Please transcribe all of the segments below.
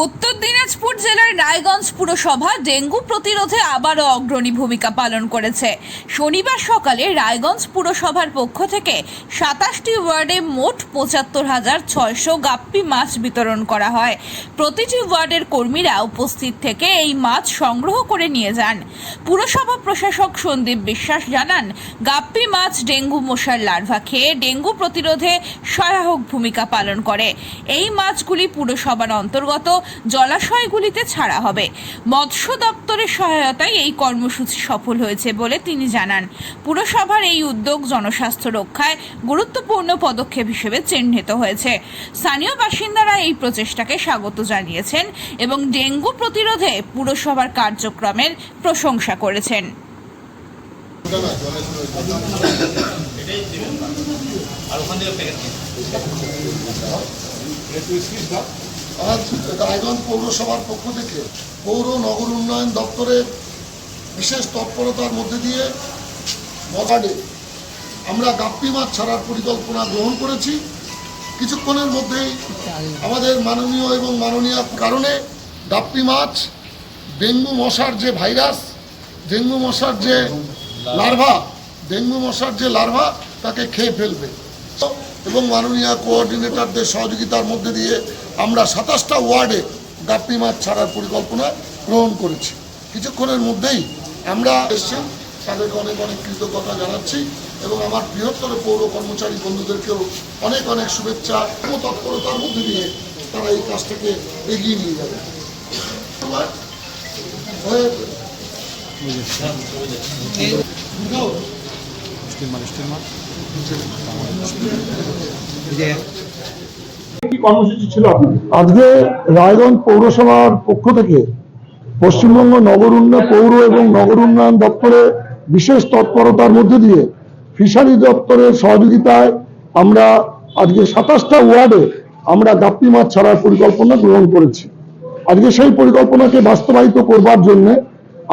উত্তর দিনাজপুর জেলার রায়গঞ্জ পুরসভা ডেঙ্গু প্রতিরোধে আবারও অগ্রণী ভূমিকা পালন করেছে। শনিবার সকালে রায়গঞ্জ পুরসভার পক্ষ থেকে সাতাশটি ওয়ার্ডে মোট পঁচাত্তর হাজার ছয়শো গাপ্পি মাছ বিতরণ করা হয়। প্রতিটি ওয়ার্ডের কর্মীরা উপস্থিত থেকে এই মাছ সংগ্রহ করে নিয়ে যান। পুরসভা প্রশাসক সন্দীপ বিশ্বাস জানান, গাপ্পি মাছ ডেঙ্গু মশার লার্ভা খেয়ে ডেঙ্গু প্রতিরোধে সহায়ক ভূমিকা পালন করে। এই মাছগুলি পুরসভার অন্তর্গত জলাশয়গুলিতে ছাড়া হবে। মৎস্য দপ্তরের সহায়তায় এই কর্মসূচি সফল হয়েছে বলে তিনি জানান। পুরসভার এই উদ্যোগ জনস্বাস্থ্য রক্ষায় গুরুত্বপূর্ণ পদক্ষেপ হিসেবে চিহ্নিত হয়েছে। স্থানীয় বাসিন্দারা এই প্রচেষ্টাকে স্বাগত জানিয়েছেন এবং ডেঙ্গু প্রতিরোধে পুরসভার কার্যক্রমের প্রশংসা করেছেন। আজ রায়গঞ্জ পৌরসভার পক্ষ থেকে পৌর নগর উন্নয়ন দপ্তরের বিশেষ তৎপরতার মধ্যে দিয়ে মগাডে আমরা গাপ্পি মাছ ছাড়ার পরিকল্পনা গ্রহণ করেছি। কিছুক্ষণের মধ্যেই আমাদের মাননীয় এবং মাননীয় কারণে গাপ্পি মাছ, ডেঙ্গু মশার যে ভাইরাস, ডেঙ্গু মশার যে লার্ভা, ডেঙ্গু মশার যে লার্ভা, তাকে খেয়ে ফেলবে। এবং মাননীয় কোঅর্ডিনেটরদের সহযোগিতার মধ্যে দিয়ে আমরা সাতাশটা ওয়ার্ডে গাপ্পি মাছ ছাড়ার পরিকল্পনা গ্রহণ করেছি। কিছুক্ষণের মধ্যেই আমরা এসেছেন তাদেরকে অনেক অনেক কৃতজ্ঞতা জানাচ্ছি এবং আমার বৃহত্তর পৌর কর্মচারী বন্ধুদেরকেও অনেক অনেক শুভেচ্ছা এবং তৎপরতার মধ্যে দিয়ে তারা এই কাজটাকে এগিয়ে নিয়ে যাবে। হয়ে কি কর্মসূচি আজকে রায়গঞ্জ পৌরসভার পক্ষ থেকে পশ্চিমবঙ্গ নগর উন্নয়ন পৌর এবং নগর উন্নয়ন দপ্তরের বিশেষ তৎপরতার মধ্যে দিয়ে ফিশারি দপ্তরের সহযোগিতায় আমরা আজকে সাতাশটা ওয়ার্ডে আমরা গাপ্পি মাছ ছাড়ার পরিকল্পনা গ্রহণ করেছি। আজকে সেই পরিকল্পনাকে বাস্তবায়িত করবার জন্য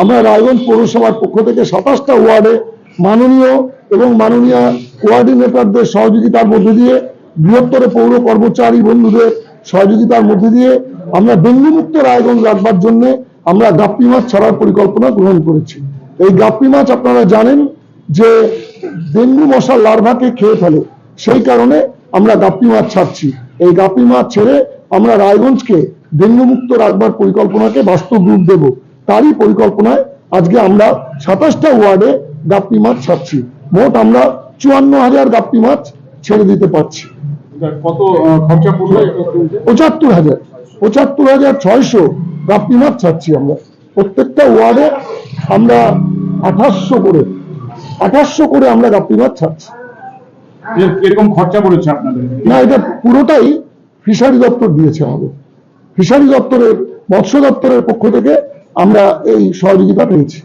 আমরা রায়গঞ্জ পৌরসভার পক্ষ থেকে সাতাশটা ওয়ার্ডে মাননীয় এবং মাননীয় কোঅর্ডিনেটরদের সহযোগিতার মধ্যে দিয়ে বৃহত্তর পৌর কর্মচারী বন্ধুদের সহযোগিতার মধ্যে দিয়ে আমরা ডেঙ্গুমুক্ত রায়গঞ্জ রাখবার জন্য আমরা গাপ্পি মাছ ছাড়ার পরিকল্পনা গ্রহণ করেছি। এই গাপ্পি মাছ আপনারা জানেন যে ডেঙ্গু মশার লার্ভাকে খেয়ে ফেলে। সেই কারণে আমরা গাপ্পি মাছ ছাড়ছি। এই গাপ্পি মাছ ছেড়ে আমরা রায়গঞ্জকে ডেঙ্গুমুক্ত রাখবার পরিকল্পনাকে বাস্তব রূপ দেব। তারই পরিকল্পনায় আজকে আমরা সাতাশটা ওয়ার্ডে গাপ্পি মাছ ছাড়ছি। মোট আমরা চুয়ান্ন হাজার গাপ্পি মাছ ছেড়ে দিতে পারছি। কত খরচা পড়ল পঁচাত্তর হাজার। পঁচাত্তর হাজার ছয়শো গাপ্পি মাছ ছাড়ছি আমরা। প্রত্যেকটা ওয়ার্ডে আমরা আঠাশশো করে আঠাশশো করে আমরা গাপ্পি মাছ ছাড়ছি। এরকম খরচা পড়েছে আপনাদের? না এটা পুরোটাই ফিশারি দপ্তর দিয়েছে আমাদের। ফিশারি দপ্তরের মৎস্য দপ্তরের পক্ষ থেকে আমরা এই সহযোগিতা পেয়েছি।